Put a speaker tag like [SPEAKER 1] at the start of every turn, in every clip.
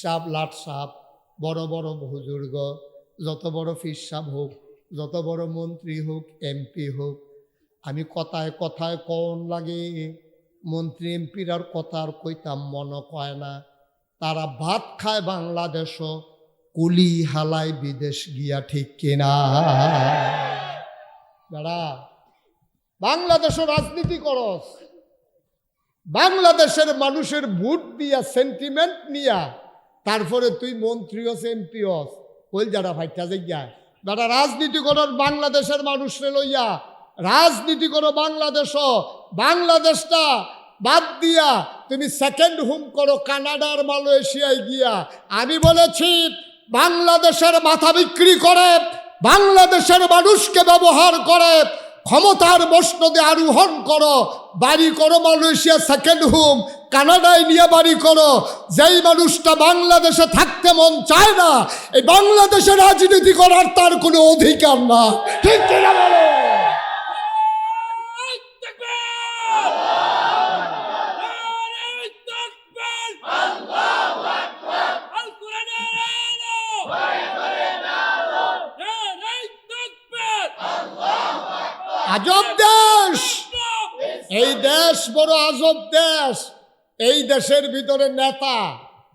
[SPEAKER 1] সাপ লাট সাপ বড় বড় বুজুর্গ যত বড় ফির সাপ হোক, যত বড় মন্ত্রী হোক, এমপি হোক, আমি কথায় কথায় কন লাগে? মন্ত্রী, এমপির আর কথা আর কইতাম মন কয় না। তারা ভাত খায় বাংলাদেশ কুলি হালায় বিদেশ গিয়া ঠিক কিনা। দাঁড়া বাংলাদেশও রাজনীতি করস। বাংলাদেশের মানুষের ভোট দিয়া সেন্টিমেন্ট নিয়া তারপরে তুই মন্ত্রী হস এমপি হস। কইল যারা ফাইটা যাইয়া যারা রাজনীতি করো, বাংলাদেশের মানুষরে লইয়া। রাজনীতি করো, বাংলাদেশ বাংলাদেশটা বাদ দিয়া তুমি সেকেন্ড হোম করো, কানাডার মালয়েশিয়ায় গিয়া। আমি বলেছি, বাংলাদেশের মাথা বিক্রি করে, বাংলাদেশের মানুষকে ব্যবহার করে, ক্ষমতার মসনদে আরোহণ করো, বাড়ি করো, মালয়েশিয়া সেকেন্ড হোম। কানাডায় নিয়ে বাড়ি করো। যেই মানুষটা বাংলাদেশে থাকতে মন চায় না, এই বাংলাদেশে রাজনীতি করার তার কোনো অধিকার না। ঠিক কিনা আজব দেশ! এই দেশ বড় আজব দেশ। এই দেশের ভিতরে নেতা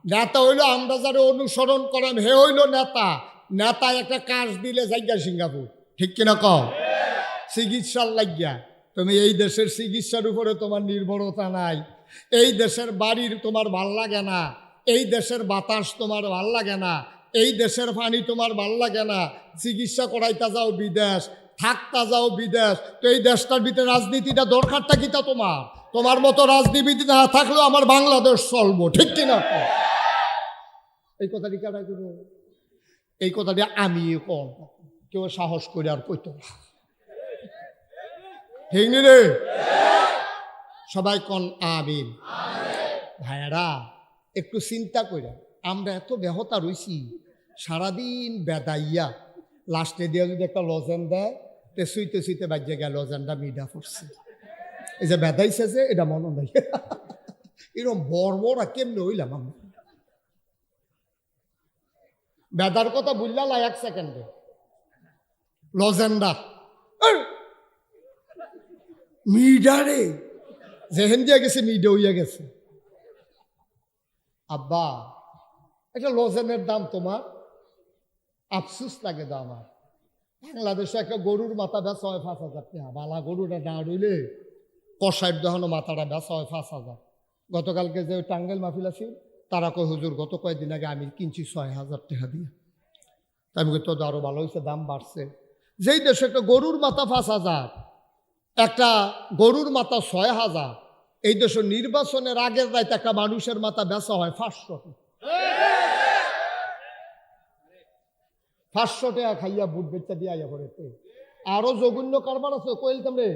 [SPEAKER 1] নেতা হইল আমরা যারা অনুসরণ করেন, হে হইল নেতা। নেতা একটা কাজ দিলে যাইগা সিঙ্গাপুর। ঠিক কিনা কও? চিকিৎসার লাগিয়া। তুমি এই দেশের চিকিৎসার উপরে তোমার নির্ভরতা নাই। এই দেশের বাড়ির তোমার ভালো লাগে না। এই দেশের বাতাস তোমার ভালো লাগে না। এই দেশের পানি তোমার ভালো লাগে না। চিকিৎসা করাইতা যাও বিদেশ, থাকতা যাও বিদেশ। তো এই দেশটার ভিতরে রাজনীতিটা দরকারটা কিটা তোমার? তোমার মতো রাজনীতি না থাকলেও আমার বাংলাদেশ চলবো, ঠিক কিনা? এই কথাটি কেন এই কথাটি আমি কম। কেউ সাহস করে আর কইত না। ঠিক নি রে? সবাই কন আমিন। ভাইয়ারা, একটু চিন্তা করে আমরা এত বেহতা রইছি, সারাদিন বেদাইয়া, লাস্টে দিয়ে যদি একটা লজেন দেয়, তে সুইতে শুইতে বাজ্যে গেল, লজেনটা মিডা পড়ছে। এই যে বেদাইছে যে এটা মনে নাই এরকম বড় কেমনে হইলাম আমরা বেদার কথা বুঝলাম এক সেকেন্ডে লজেন্ডা মিডারে যেহেন দিয়ে গেছে মিডে হইয়া গেছে আব্বা এটা লজেনের দাম তোমার আফসুস লাগে দাম আমার বাংলাদেশে একটা গরুর মাথা বেচা হয় পাঁচ হাজার টাকা বালা গরুটা না রইলে কষাইর দহনো মাথাটা বেচা হয় পাঁচ হাজার। গতকালকে যে টাঙ্গেল মাহফিল আছে তারা কয়, হুজুর, গত কয়েকদিন আগে আমি কিনছি ছয় হাজার টাকা দিয়ে। আমি তো আরও ভালো হয়েছে দাম বাড়ছে। যেই দেশে একটা গরুর মাথা পাঁচ হাজার, একটা গরুর মাথা ছয় হাজার, এই দেশে নির্বাচনের আগের রাইতে একটা মানুষের মাথা বেচা হয় পাঁচশো পাঁচশো টাকা খাইয়া বুট বেচা দিয়ে আইয়া পড়েছে। আরও জঘন্য কারবার আছে কইলতাম রে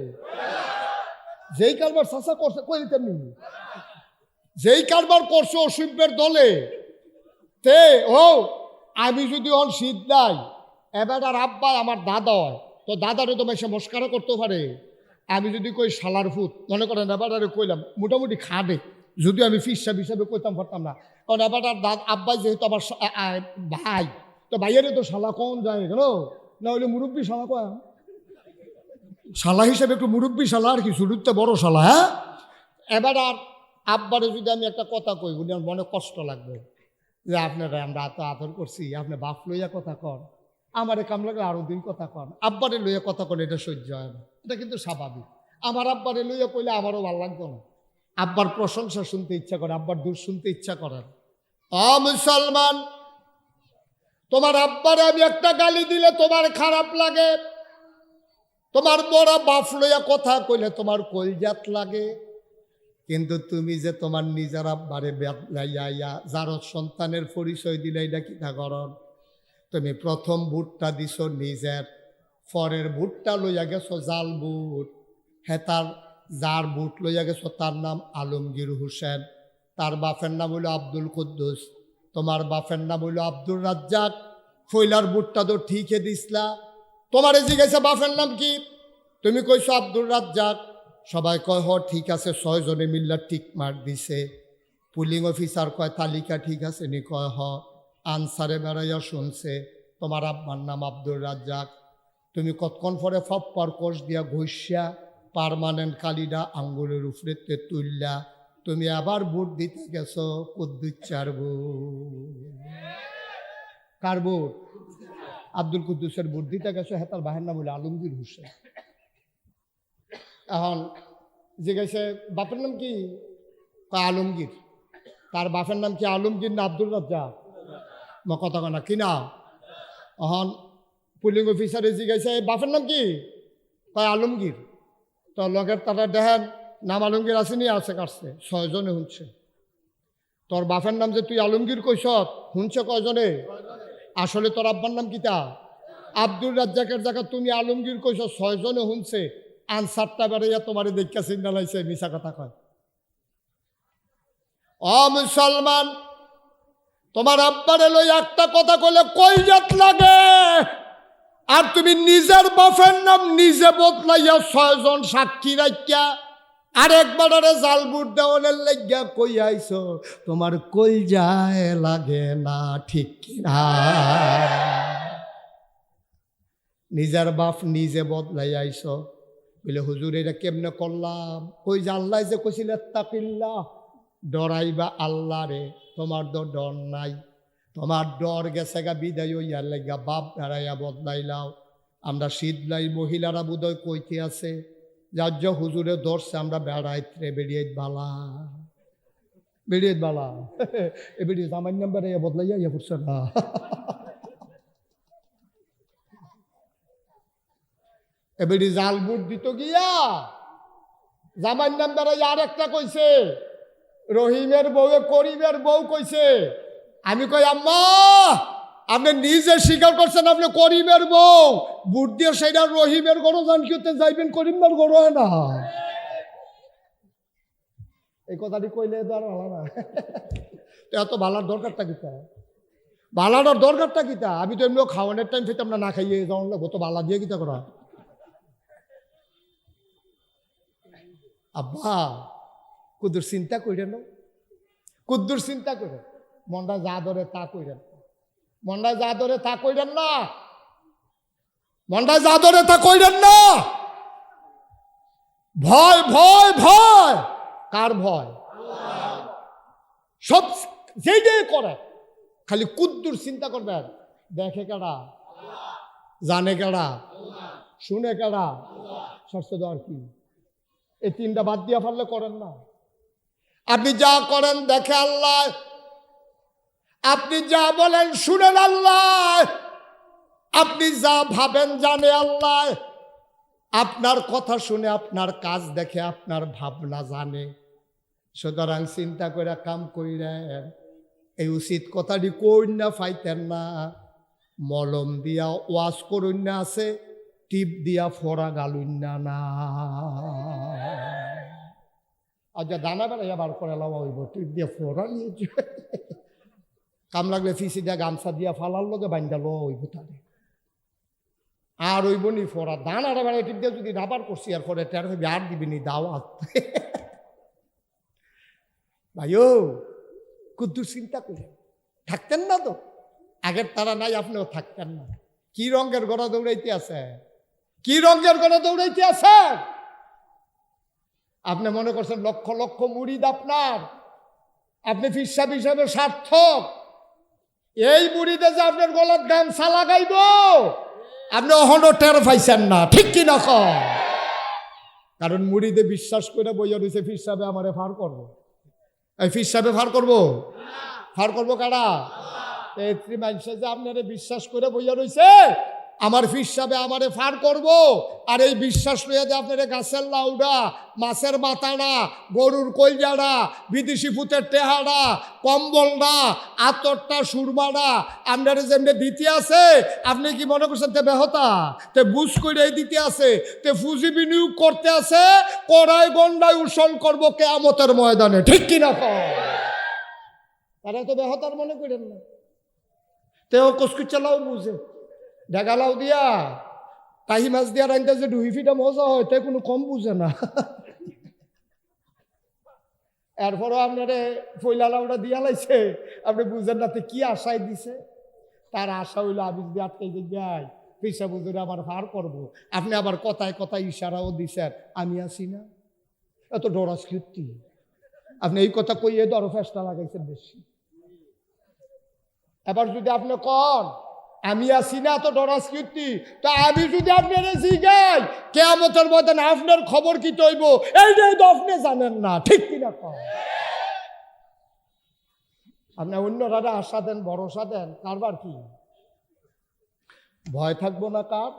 [SPEAKER 1] যেই কারবার চাষা করছে, কই কইলতাম নি? যেই কারবার করছে অসুভের দলে, তে, ও, আমি যদি অন শীত নাই, এবার আর আব্বা আমার দাদা তো দাদারও তো সে মস্কারা করতে পারে। আমি যদি কই শালার ফুট মনে করেন এবার আরে কইলাম, মোটামুটি খাবে যদিও আমি ফিসাব হিসাবে কইতাম পারতাম না। কারণ এবার দাদ, আব্বাই যেহেতু আমার ভাই, তো ভাইয়েরে তো শালা কম যায় কেন না হলে মুরব্বী শালা কয় শালা হিসেবে একটু মুরব্বী শালা আর কি শুরুতে বড় শালা হ্যাঁ? এবার আর আব্বারে যদি আমি একটা কথা কই উনি আমার মনে কষ্ট লাগবে যে আপনারা আমরা এত আদর করছি, আপনি বাপ লইয়া কথা কন, আমারে কাম লাগলে আরও দিন কথা কন। আব্বারে লইয়া কথা কন এটা সহ্য হয় না, এটা কিন্তু স্বাভাবিক। আমার আব্বারে লইয়া কইলে আমারও ভালো লাগতো না। আব্বার প্রশংসা শুনতে ইচ্ছা করে, আব্বার দূর শুনতে ইচ্ছা করেন অ, মুসলমান, তোমার আব্বারে আমি একটা গালি দিলে তোমার খারাপ লাগে। তোমার বড় বাপ লইয়া কথা কইলে তোমার কলজাত লাগে। কিন্তু তুমি যে তোমার নিজের আব্বারে লাইয়া যার সন্তানের পরিচয় দিলে এটা কি না করন তুমি প্রথম বুটটা দিছ নিজের ফরের বুটটা লইয়া গেছো জাল বুট হ্যাঁ তার যার বুট লইয়া গেছো তার নাম আলমগীর হোসেন। তার বাপের নাম হইল আব্দুল কুদ্দুস। তোমার বাপের নাম হইল আব্দুল রাজ্জাক। ফইলার বুটটা তো ঠিকই দিসলা। তোমারে জিজ্ঞাসা, বাপের নাম কি? তুমি কইছো আব্দুল রাজ্জাক। সবাই কয়, হ, ঠিক আছে, ছয়জনে মিল্লা টিক মার দিছে। পুলিং অফিসার কয়, তালিকা ঠিক আছে নি? কয়, হ। আনসারে বেড়াইয়া শুনছে, তোমার আব্বার নাম আব্দুর রাজ্জাক। তুমি কতক্ষণ পরে ফপ্পর কোষ দিয়া ঘষিয়া পারমানেন্ট কালিডা আঙ্গুলের উপরে তে তুললা। তুমি আবার বুট দিতে গেছো, কুদ্দুচ্চার বুট। কার বুট? আব্দুল কুদ্দুসের দিতে গেছো হেতার বাহের নাম হলো আলমগীর হোসেন। এখন জিজ্ঞাসা বাপের নাম কি? আলমগীর। তার বাপের নাম কি আলমগীর না আব্দুল রাজ্জাক? কথা কনা কি না? এখন পুলিং অফিসারে জিজ্ঞাসা "এই বাপের নাম কি? কয় আলমগীর। তো লগের তারা দেখেন, নাম আলমগীর আসেনি আছে কাটছে, ছয়জনে শুনছে তোর বাপের নাম যে তুই আলমগীর কইস শুনছে কয়জনে? আসলে তোর আব্বার নাম কিতা আব্দুল রাজ্জাকের জায়গা তুমি আলমগীর কইস ছয়জনে শুনছে আনসারটা বেড়াইয়া তোমার দেখা চিন্তা লাইছে মিশা কথা কয়। অ মুসলমান, তোমার আব্বারে লই একটা কথা কইলে কই জাত লাগে। আর তুমি নিজের বাপের নাম নিজে বদলাইয়া ছয়জন সাক্ষী রাখিয়া আর একবার আরে জাল বুট দেওয়ানের লাগিয়া কই আইছো? তোমার কই যায় লাগে না, ঠিক কিনা? নিজের বাপ নিজে বদলাই আইছো। বলে, হুজুর, এটা কেমনে করলাম? কই যে আল্লাহ যে কইছিল তাকিল্লা ডরাইবা আল্লাহ রে, তোমার তো ডর নাই। তোমার ডর গেছে গা, বিদায় ইয়ার লাগা বাপ দাঁড়াইয়া বদলাইলাও। আমরা শীতলাই মহিলারা বোধহয় কইতে আছে যার যা হুজুরে ধরছে, আমরা বেড়াইতে বেরিয়ে বালা বেরিয়ে বালা এ বেরিয়ে জামাই নাম্বার ইয়া বদলাইয়া ইয়া পড়ছে না। এবারে জাল বুট দিত গিয়া। জামাই নাম্বার আর একটা কইছে, রহিমের বউয়ে করিমের বউ কইছে। আমি কই, আম্মা! আপনি নিজে স্বীকার করছেন, আপনি করিমের বউ। বুট দিয়ে সেটা রহিমের গরো জান কিতে যাইবেন, করিমের গরো না। এই কথাটি কইলে তো আর ভালো না। এত ভালার দরকারটা কিতা ভালাটার দরকারটা কিতা আমি তো এমনিও খাওয়ানোর টাইম ফেতে আমরা না খাইয়ে যাওয়ান লাগবো তো ভালা দিয়ে কিতা করা? আব্বা কুদ্দুর চিন্তা কইরেন কুদ্দুর চিন্তা করেন মনটা যা ধরে তা কইরেন। মনটা যা ধরে তা কইরেন না। মনটা যা ধরে তা কইরেন না। ভয় ভয় ভয়। কার ভয়? সব যেই যে করে, খালি কুদ্দুর চিন্তা করবেন দেখে কেডা? জানে কেডা? শুনে কেডা? স্বাস্থ্য দেওয়ার কি? এই তিনটা বাদ দিয়া ফেললে করেন না। আপনি যা করেন দেখে আল্লাহ আপনি যা বলেন শুনেন আল্লাহ। আপনি যা ভাবেন জানে আল্লাহ। আপনার কথা শুনে আপনার কাজ দেখে আপনার ভাবনা জানে। সুতরাং চিন্তা করে কাম কইরেন, এই উচিত কথাটি কই না, ফাইতেন না। মলম দিয়া ওয়াশ করুন না আছে, টিপ দিয়া ফোড়া গালুন না না। আর যা দানা বেড়াইয়া বার করে লাওয়া হইব, টিপ দিয়া ফোড়া নিয়েছে কাম লাগলে ফিসি দিয়া গামছা দিয়া ফালার লগে বান্ধা হইব তারে আর হইব নি ফোড়া দানাটা বেড়াই টিপ দিয়া যদি রাবার করছি, আর পরে টের হইবে, আর দিবি নি দাওয়াত। ভাইও, কুদ্দুর চিন্তা করে থাকতেন না তো? আগের তারা নাই, আপনিও থাকতেন না। কি রঙের গড়া দৌড়াইতে আছে? কি রঙের গড়া দৌড়াইতে আছে? আপনি মনে করছেন লক্ষ লক্ষ মুড়িদ আপনার। আপনি ফিসাব হিসাবে সার্থক। এই বুড়িতে যে আপনার গলার গামছা লাগাইব আপনি অহনো টের পাইছেন না, ঠিক কি না কারণ মুড়িতে বিশ্বাস করে বইয়া রয়েছে ফিসাবে আমারে ফার করব। এই ফির ফিসাবে ফার করব? ফার করব কারা? এই মানুষে যে আপনারে বিশ্বাস করে বইয়া রইছে আমার ফিসাবে আমারে ফার করব। আর এই বিশ্বাস লইয়া যে আপনারে গাছের লাউডা, মাছের মাথাটা গরুর কলজাড়া বিদেশি ফুতের টেহাড়া কম্বলটা আতরটা সুরমাটা আপনারে যেমনি দিতে আছে, আপনি কি মনে করছেন তে বেহতা তে বুঝ করে এই দিতে আছে, তে ফুজি বিনিয়োগ করতে আছে, কড়াই গন্ডায় উসল করব কেয়ামতের ময়দানে, ঠিক কিনা তারা তো বেহতার মনে করেন না। তেও কসকুচালাও বুঝে। ডেগালাও দিয়া, তাহি মাছ দিয়া রাইতে যে দুই ফিটা মজা হয় তাই কোনো কম বুঝে না। এরপরও আপনারে ফইলালাউটা দিয়া লাইছে, আপনি বুঝেন না কি আশায় দিছে। তার আশা হইল আমি যদি আটকে যাই পিসা বুঝুরে আবার ভার করব। আপনি আবার কথায় কথায় ইশারাও দিছেন, আমি আসি না। এত ডরাস কীর্তি আপনি এই কথা কইয়ে দর ফেসটা লাগাইছেন বেশি। এবার যদি আপনি কন আমি আছি না তো ডরাস কীর্তি। তা আমি যদি আপনার জিগাই, কেয়ামতের মতন আপনার খবর কি তৈব? এইটাই তো আপনি জানেন না, ঠিক কিনা কন? আপনি অন্যরা আশা দেন, ভরসা দেন, কারবার কি? ভয় থাকব না কার?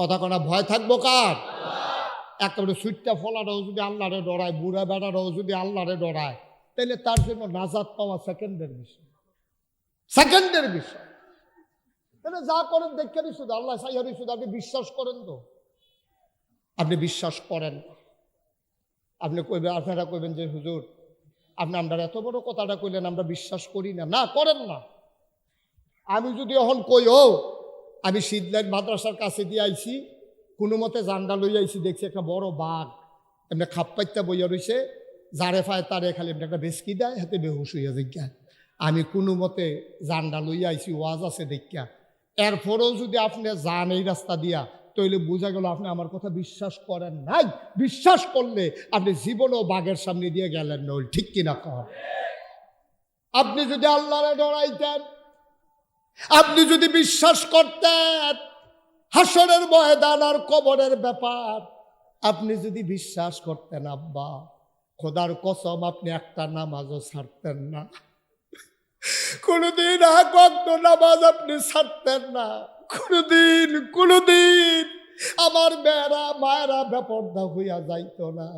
[SPEAKER 1] কথা কনা ভয় থাকব কার? একেবারে সুইটটা ফলাটাও যদি আল্লাহরে ডরায়, বুড়া বেড়ারাও যদি আল্লাহরে ডরায় তাহলে তার জন্য নাজাদ পাওয়া সেকেন্ডের বিষয়। সেকেন্ডের বিষয়। তাহলে যা করেন দেখে শুধু, আল্লাহ সাইহারি শুধু, আপনি বিশ্বাস করেন তো। আপনি বিশ্বাস করেন আপনি কইবেন, আপনারা কইবেন যে, হুজুর, আপনি আমরা এত বড় কথাটা কইলেন, আমরা বিশ্বাস করি না। না, করেন না। আমি যদি এখন কই, ও, আমি শীতলাইন মাদ্রাসার কাছে দিয়ে আইছি, কোনো মতে জান্ডা লই আইছি, দেখছি একটা বড় বাঘ, এমনি খাপ পাইতা বইয়া রইছে, যারে ফায় তারে খালি এমনি একটা বেসকি দেয়, হাতে বেহুশ হইয়া জিজ্ঞা আমি কোনো মতে জান্ডা লইয়া আইছি, ওয়াজ আছে দেখিয়া। এরপরেও যদি আপনি যান এই রাস্তা দিয়া তৈলে বোঝা গেল আপনি আমার কথা বিশ্বাস করেন নাই। বিশ্বাস করলে আপনি জীবনেও বাঘের সামনে দিয়ে গেলেন নইল ঠিক কিনা কর? আপনি যদি আল্লাহরে ডরাইতেন, আপনি যদি বিশ্বাস করতেন, হাসরের ময়দান আর কবরের ব্যাপার, আপনি যদি বিশ্বাস করতেন, আব্বা, খোদার কসম আপনি একটা নামাজও ছাড়তেন না। কোনোদিন এক অক্ত নামাজ আপনি ছাড়তেন না। কোনোদিন কোনোদিন আমার মেয়েরা, মায়েরা ব্যাপারটা হইয়া যাইতো না।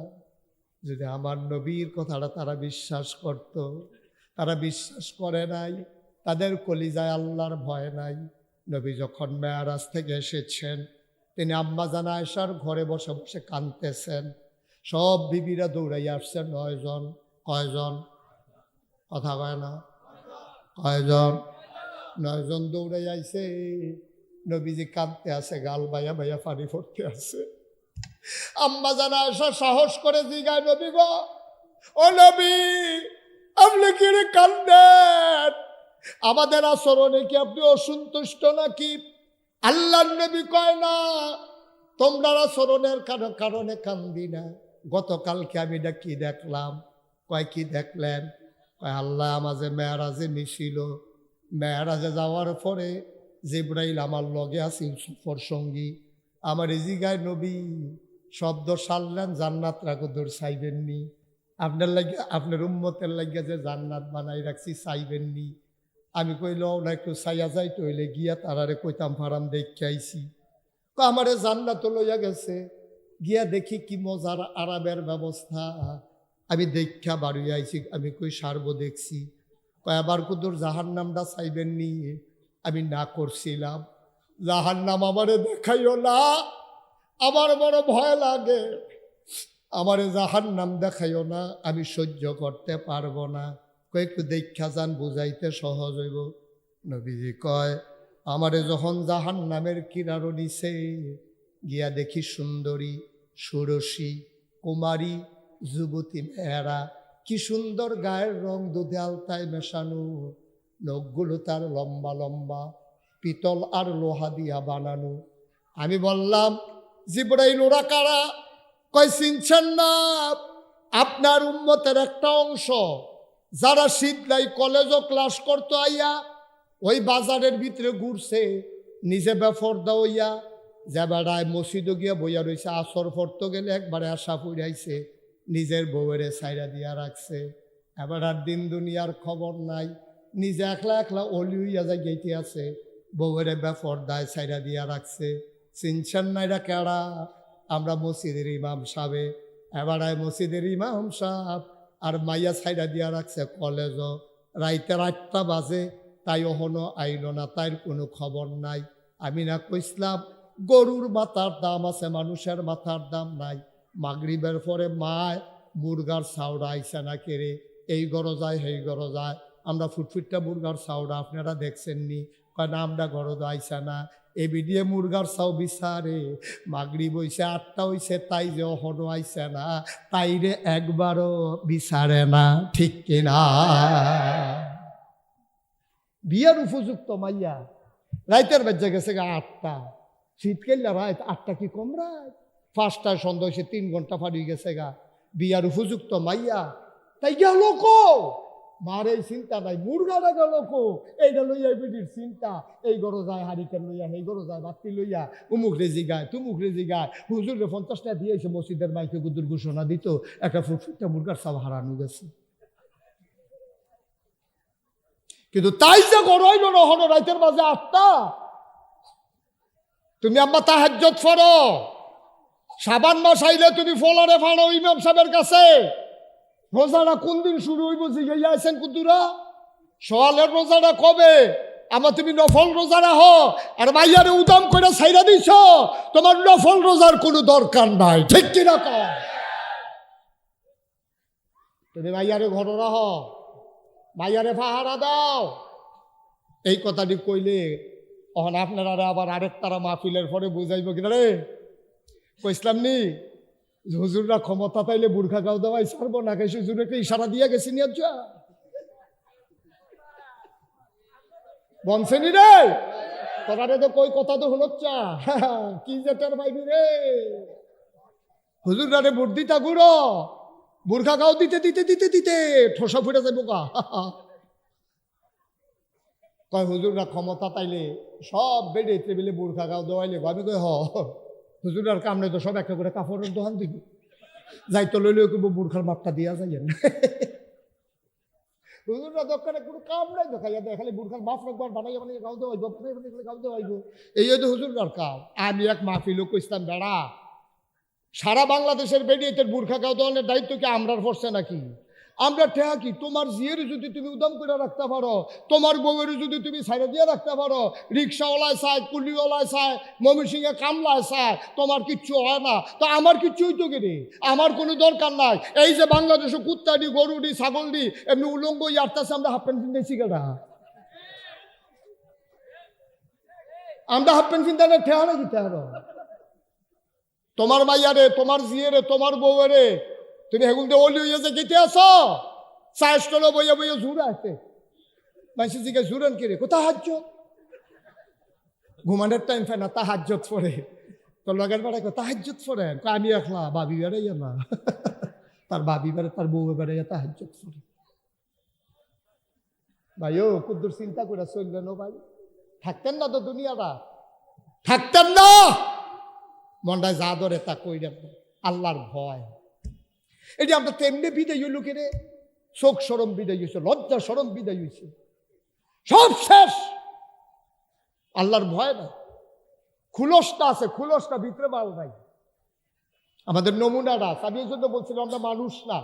[SPEAKER 1] যদি আমার নবীর কথাটা তারা বিশ্বাস করত, তারা বিশ্বাস করে নাই, তাদের কলিজায় আল্লাহর ভয় নাই। নবী যখন মেয়ারাজ থেকে এসেছেন, তিনি আম্মা জানা আয়সার ঘরে বসে বসে কাঁদতেছেন। সব বিবিরা দৌড়াই আসছেন নয়জন, কয়জন? কথা কয় না। কয়জন নয়জন দৌড়াই আইছে নবীজি কাঁদতে আছে, গাল বাইয়া বাইয়া পানি পড়তে আছে। আম্মা জানা আয়সা সাহস করে জিগায়, নবী গো, ও নবী, আপনি কি কান্দেন? আমাদের আচরণে কি আপনি অসন্তুষ্ট নাকি? আল্লাহ নবী কয় না, তোমরা আচরণের কারণ- কান্দি না। গতকালকে আমি কি দেখলাম। কয় কি দেখলেন? কয়, আল্লাহ আমাজে মেয়ারাজে মিছিল মেয়ারাজে যাওয়ার পরে জিব্রাইল আমার লগে আছে ইউসুফর সঙ্গী আমার ইজিগায় নবী, শব্দ সারলেন, জান্নাত রাগদর চাইবেননি। আপনার লাগে, আপনার উম্মতের লাগে যে জান্নাত বানাই রাখছি চাইবেননি। আমি কইল, না, একটু চাইয়া যাই তৈলে গিয়া তারারে কইতাম, ফারাম দেখে আইছি। আমারে জান্নাত লইয়া গেছে। গিয়া দেখি কি মজার আরামের ব্যবস্থা। আমি দেখা বাড়ি আইছি, আমি কই সারব দেখছি। কয়, আবার কুদুর জাহার নামটা চাইবেননি আমি না করছিলাম। জাহার নাম আমারে দেখাইও না। আমার বড় ভয় লাগে। আমারে জাহার নাম দেখাইও না। আমি সহ্য করতে পারব না। কয়, একটু দেখা যান, বুঝাইতে সহজ হইব। নবীজি কয়, আমারে যখন জাহান নামের কিনারো নিছে, গিয়া দেখি সুন্দরী ষোড়শী কুমারী যুবতী মেয়েরা, কি সুন্দর গায়ের রং দুধে আলতায় মেশানো। নখগুলো তার লম্বা লম্বা, পিতল আর লোহা দিয়া বানানো। আমি বললাম, জিবরাইল, ওরা কারা? কয় চিনছেন না আপনার উন্মতের একটা অংশ। যারা শীতলাই কলেজও ক্লাস করতো আইয়া, ওই বাজারের ভিতরে ঘুরছে, নিজে বেফরদা হইয়া, যে বেড়ায় মসজিদও গিয়া বইয়া রয়েছে আসর ফরতো গেলে একবারে আশা ফুরাইছে। নিজের বউয়েরে সাইরা দিয়া রাখছে। এবার আর দিন দুনিয়ার খবর নাই। নিজে একলা একলা অলি হইয়া যাই গেইতে আছে। বউয়েরে বেফরদায় সাইরা দিয়া রাখছে। চিনছেন নাইরা কেড়া? আমরা মসজিদের ইমাম সাহেব। এবারায় মসজিদের ইমাম সাহেব। আর মাইয়া সাইডা দিয়া রাখছে কলেজ। রাইতে আটটা বাজে। তাই ওহনো আইল না, তাইর কোনো খবর নাই। আমি না কইসলাম, গরুর মাথার দাম আছে, মানুষের মাথার দাম নাই। মাগরিবের পরে মায় মুরগার চাউড়া আইসা না কেড়ে, এই গরো যায়, সেই গরো যায়। আমরা ফুটফুটটা মুরগার চাউড়া আপনারা দেখছেননি। কয়, না, আমরা গরো আইসা না। এ বিডিয়ে মুরগার চাও বিচারে মাগরি বইছে আটটা হইছে, তাই যে অহনো আইসে না তাইরে একবারও বিচারে না, ঠিক কিনা? বিয়ের উপযুক্ত মাইয়া, রাইতের বেজে গেছে গা আটটা। শীতকালে রাত আটটা কি কম রাত? পাঁচটায় সন্ধ্যা হয়েছে, তিন ঘণ্টা ফাড়িয়ে গেছে গা। বিয়ার উপযুক্ত মাইয়া, তাই গেল কো মার এই চিন্তা নাই মুরগাটা গেল কো এইটা লইয়া বিডির চিন্তা। এই গরো যায় হারিকেন লইয়া, এই গরো যায় বাতি লইয়া। উমুক রেজি গায়, তুমুক রেজি গায়। হুজুর পঞ্চাশটা দিয়েছে মসজিদের মাইকে গুদুর ঘোষণা দিত। একটা ফুটফুটটা মুরগার সব হারানো গেছে। কিন্তু তাই যে গড়াইল নহন রাইতের মাঝে আটটা। তুমি আম্মা তাহাজ্জত ফরো সাবান মাস আইলে তুমি ফলারে ফাড়ো ইমাম সাহেবের কাছে। রোজাটা কোন দিন শুরু হইব জিগাইয়া আছেন কুতুরা সোয়ালের রোজাটা কবে? আমার তুমি নফল রোজা রাহ আর মাইয়ারে উদাম করে ছাইরা দিছ। তোমার নফল রোজার কোনো দরকার নাই, ঠিক কিনা কর তুমি মাইয়ারে ঘর রাহ মাইয়ারে ফাহারা দাও। এই কথাটি কইলে অহন আপনারা আবার আরেক তারা মাহফিলের পরে বুঝাইব কিনা রে? কইসলাম নি, হুজুররা ক্ষমতা পাইলে বুর্খা গাও দেওয়াই ছাড়বো, না কেসে হুজুরকে ইশারা দিয়া গেছি নিয়ে যা বনসেনি রে? তোরারে তো কই কথা তো হলো চা কি যেটার পাইবি রে? হুজুররা রে বুট গুড়ো, বুর্খা গাও দিতে দিতে দিতে দিতে, ঠোসা ফুটে যাব গা। কয় হুজুররা ক্ষমতা তাইলে সব বেডে, টেবিলে বুর্খা গাও দেওয়াইলে আমি কই হ। হুজুরার কামনে তো সব একটা করে কাপড়ের দোকান দিবি। যাই তো লইলে করব বুর্খার মাপটা দিয়া যাইয়েন হুজুররা দোকানে কোনো কাম নাই দেখাইয়া দেয়, খালি বুর্খার মাপ রাখবার বানাইয়া বানাইয়া গাও দেওয়াইব বানাইয়া বানাইয়া গাও দেওয়াইব এই হয়তো হুজুররার কাম। আমি এক মাহফিলও কইতাম বেড়া। সারা বাংলাদেশের বেডিয়েতের বুর্খা গাও দেওয়ানোর দায়িত্ব কি আমরার পড়ছে নাকি? আমরা ঠেয়া কি? তোমার জিয়ের যদি তুমি উদম করে রাখতে পারো, তোমার বউয়ের যদি তুমি সাইডে দিয়ে রাখতে পারো, রিক্সাওয়ালায় চায়, কুলিওয়ালায় চায়, ময়মনসিংহে কামলায় চায়, তোমার কিচ্ছু হয় না। তো আমার কিচ্ছু হইতো কি রে? আমার কোনো দরকার নাই। এই যে বাংলাদেশে কুত্তাডি, গরুডি, ছাগলডি, এমনি উলঙ্গ ইয়ারতাছে আমরা হাফ প্যান্ট কিনতেছি কেটা আমরা হাফ প্যান্ট কিনতে ঠেয়া না দিতে হবে তোমার মাইয়ারে, তোমার জিয়েরে, তোমার বউয়েরে তুমি হেগুন দিয়ে অলি হইয়া যে গেতে আসো চাষ বইয়া বইয়া জুড়ে আসতে মাসি জিকে জুড়েন কিরে? কোথা হাজ্য? ঘুমানোর টাইম ফেনা, তা হাজ্যত পড়ে। তো লগের বেড়ায় পড়ে? কয়, আমি একলা, বাবি বেড়াইয়া না। তার বাবি বেড়ে, তার বউ বেড়াইয়া হাজ্যত পড়ে। ভাই, ও কুদ্দুর চিন্তা করে চলবেন ও ভাই। থাকতেন না তো দুনিয়াটা। থাকতেন না! মনটায় যা ধরে তা কইরেন না। আল্লাহর ভয়। এটি আমরা তেমনি বিদায় হইল কেনে শোক সরম বিদায় হয়েছে লজ্জা সরম বিদায় হয়েছে সব শেষ। আল্লাহর ভয় না খুলসটা আছে, খুলসটা ভিতরে মাল নাই। আমাদের নমুনাটা আমি এই জন্য বলছিলাম, আমরা মানুষ না।